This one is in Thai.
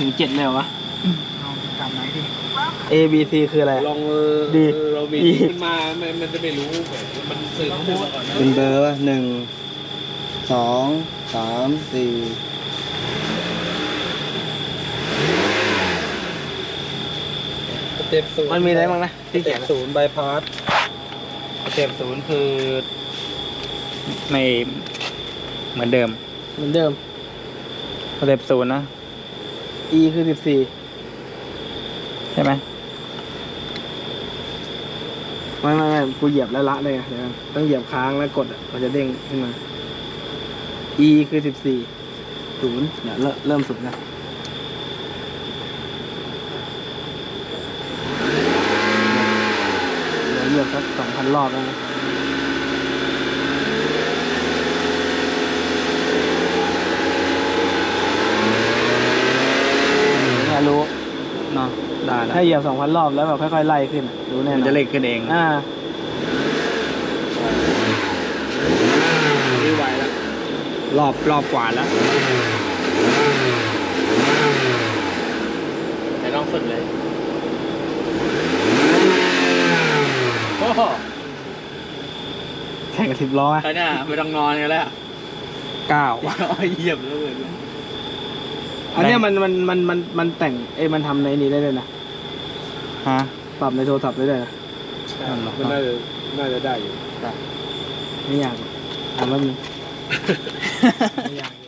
ถึงเจ็ดเลยเหรอวะ เอาจำไหนดิ A B C คืออะไร ลองเออดีเออเรามีดี ขึ้นมามันมันจะไม่รู้มันสื่อข้อมูลมาก่อนนะเป็นเบอร์ว่าหนึ่งสองสามสี่สเต็ปศูนย์มันมีอะไรบ้างนะที่ที่เก็เขียบนศูนย์บายพาสเก็บศูนย์คือไม่เหมือนเดิมเหมือนเดิมสเต็ปศูนย์นะ E คือสิบสี่ใช่ไหมไม่ไม่ไม่กูเหยียบแล้วละเลยไงเดี๋ยวก่อนต้องเหยียบค้างแล้วกดอะมันจะเด้งขึ้นมา E คือสิบสี่ศูนย์เดี๋ยวเริ่มเริ่มสุดนะเดี๋ยวเหยียบสักสองพันรอบแล้วนะเนี่ยรู้ เนาะ ได้แล้วถ้าเหยียบสองพันรอบแล้วแบบค่อยๆไล่ขึ้นอะรู้แน่นมันอนจะเล็กขึ้นเองอ่าไม่ไหวแล้วรอบรอบกว่าแล้วแต่ต้องฝึกเลยโอ้โหแข่งกับสิบล้ออะใครเนี่ยไม่ต้องนอนกันแล้วเก้าเหยียบแล้วเลยอันเนี้ยมันมันมันมันมันแต่งเอ้ยมันทำในนี้ได้เลยนะ ฮะปรับในโทรศัพท์ได้เลยนะมันน่าจะน่าจะได้อยู่ ไม่ยากหรอกทำแล้วนึงไม่ยาก